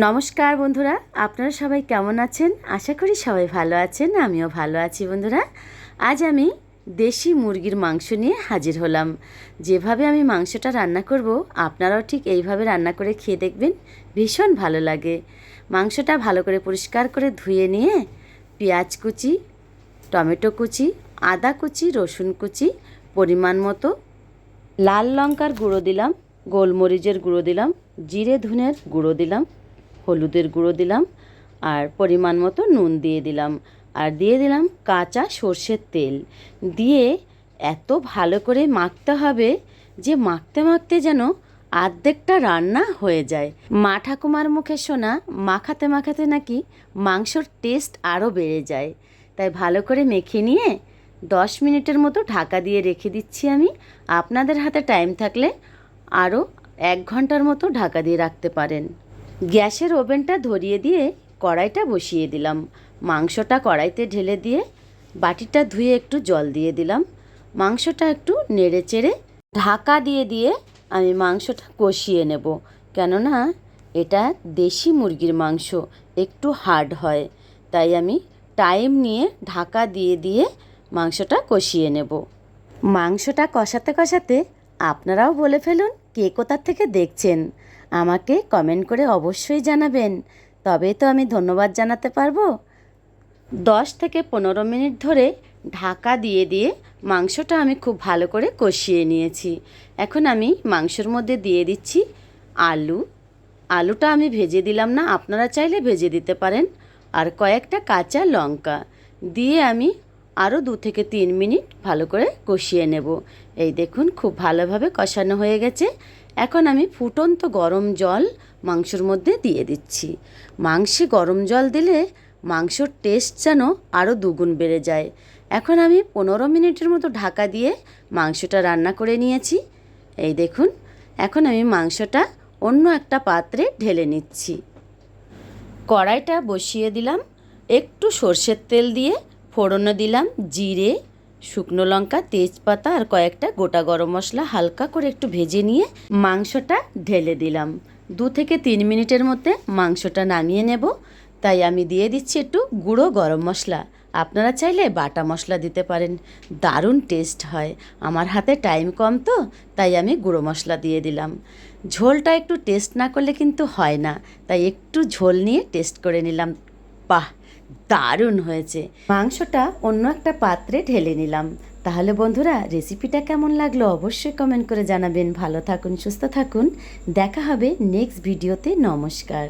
নমস্কার বন্ধুরা, আপনারা সবাই কেমন আছেন? আশা করি সবাই ভালো আছেন, আমিও ভালো আছি বন্ধুরা। আজ আমি দেশি মুরগির মাংস নিয়ে হাজির হলাম। যেভাবে আমি মাংসটা রান্না করব, আপনারাও ঠিক এইভাবে রান্না করে খেয়ে দেখবেন, ভীষণ ভালো লাগে। মাংসটা ভালো করে পরিষ্কার করে ধুয়ে নিয়ে পেঁয়াজ কুচি, টমেটো কুচি, আদা কুচি, রসুন কুচি, পরিমাণ মতো লাল লঙ্কার গুঁড়ো দিলাম, গোলমরিচের গুঁড়ো দিলাম, জিরে ধুনের গুঁড়ো দিলাম হলুদের গুঁড়ো দিলাম আর পরিমাণ মতো নুন দিয়ে দিলাম। আর দিয়ে দিলাম কাঁচা সর্ষের তেল। দিয়ে এত ভালো করে মাখতে হবে যে মাখতে মাখতে যেন আর্ধেকটা রান্না হয়ে যায়। মা ঠাকুমার মুখে শোনা মাখাতে মাখাতে নাকি মাংসর টেস্ট আরও বেড়ে যায়। তাই ভালো করে মেখে নিয়ে দশ মিনিটের মতো ঢাকা দিয়ে রেখে দিচ্ছি আমি। আপনাদের হাতে টাইম থাকলে আরও এক ঘণ্টার মতো ঢাকা দিয়ে রাখতে পারেন। গ্যাসের ওভেনটা ধরিয়ে দিয়ে কড়াইটা বসিয়ে দিলাম। মাংসটা কড়াইতে ঢেলে দিয়ে বাটিটা ধুয়ে একটু জল দিয়ে দিলাম। মাংসটা একটু নেড়ে চেড়ে ঢাকা দিয়ে দিয়ে আমি মাংসটা কষিয়ে নেব। কেননা এটা দেশি মুরগির মাংস, একটু হার্ড হয়। তাই আমি টাইম নিয়ে ঢাকা দিয়ে দিয়ে মাংসটা কষিয়ে নেব। মাংসটা কষাতে কষাতে আপনারাও বলে ফেলুন কে কোথার থেকে দেখছেন। আমাকে কমেন্ট করে অবশ্যই জানাবেন। তবে তো আমি ধন্যবাদ জানাতে পারব। দশ থেকে পনেরো মিনিট ধরে ঢাকা দিয়ে দিয়ে মাংসটা আমি খুব ভালো করে কষিয়ে নিয়েছি। এখন আমি মাংসর মধ্যে দিয়ে দিচ্ছি আলু। আলুটা আমি ভেজে দিলাম না, আপনারা চাইলে ভেজে দিতে পারেন। আর কয়েকটা কাঁচা লঙ্কা দিয়ে আমি আরও দু থেকে তিন মিনিট ভালো করে কষিয়ে নেব। এই দেখুন, খুব ভালোভাবে কষানো হয়ে গেছে। এখন আমি ফুটন্ত গরম জল মাংসর মধ্যে দিয়ে দিচ্ছি। মাংসে গরম জল দিলে মাংসর টেস্ট যেন আরও দুগুণ বেড়ে যায়। এখন আমি পনেরো মিনিটের মতো ঢাকা দিয়ে মাংসটা রান্না করে নিয়েছি। এই দেখুন, এখন আমি মাংসটা অন্য একটা পাত্রে ঢেলে নিচ্ছি। কড়াইটা বসিয়ে দিলাম, একটু সর্ষের তেল দিয়ে ফোড়নও দিলাম, জিরে শুকনো লঙ্কা, তেজপাতা আর কয়েকটা গোটা গরম মশলা হালকা করে একটু ভেজে নিয়ে মাংসটা ঢেলে দিলাম। দু থেকে তিন মিনিটের মধ্যে মাংসটা নামিয়ে নেব। তাই আমি দিয়ে দিচ্ছি একটু গুঁড়ো গরম মশলা। আপনারা চাইলে বাটা মশলা দিতে পারেন। দারুণ টেস্ট হয়। আমার হাতে টাইম কম তো, তাই আমি গুঁড়ো মশলা দিয়ে দিলাম। ঝোলটা একটু টেস্ট না করলে কিন্তু হয় না। তাই একটু ঝোল নিয়ে টেস্ট করে নিলাম। বাহ! দারুণ হয়েছে। মাংসটা অন্য একটা পাত্রে ঢেলে নিলাম। তাহলে বন্ধুরা রেসিপিটা কেমন লাগল অবশ্যই কমেন্ট করে জানাবেন। ভালো থাকুন, সুস্থ থাকুন। দেখা হবে নেক্সট ভিডিওতে নমস্কার।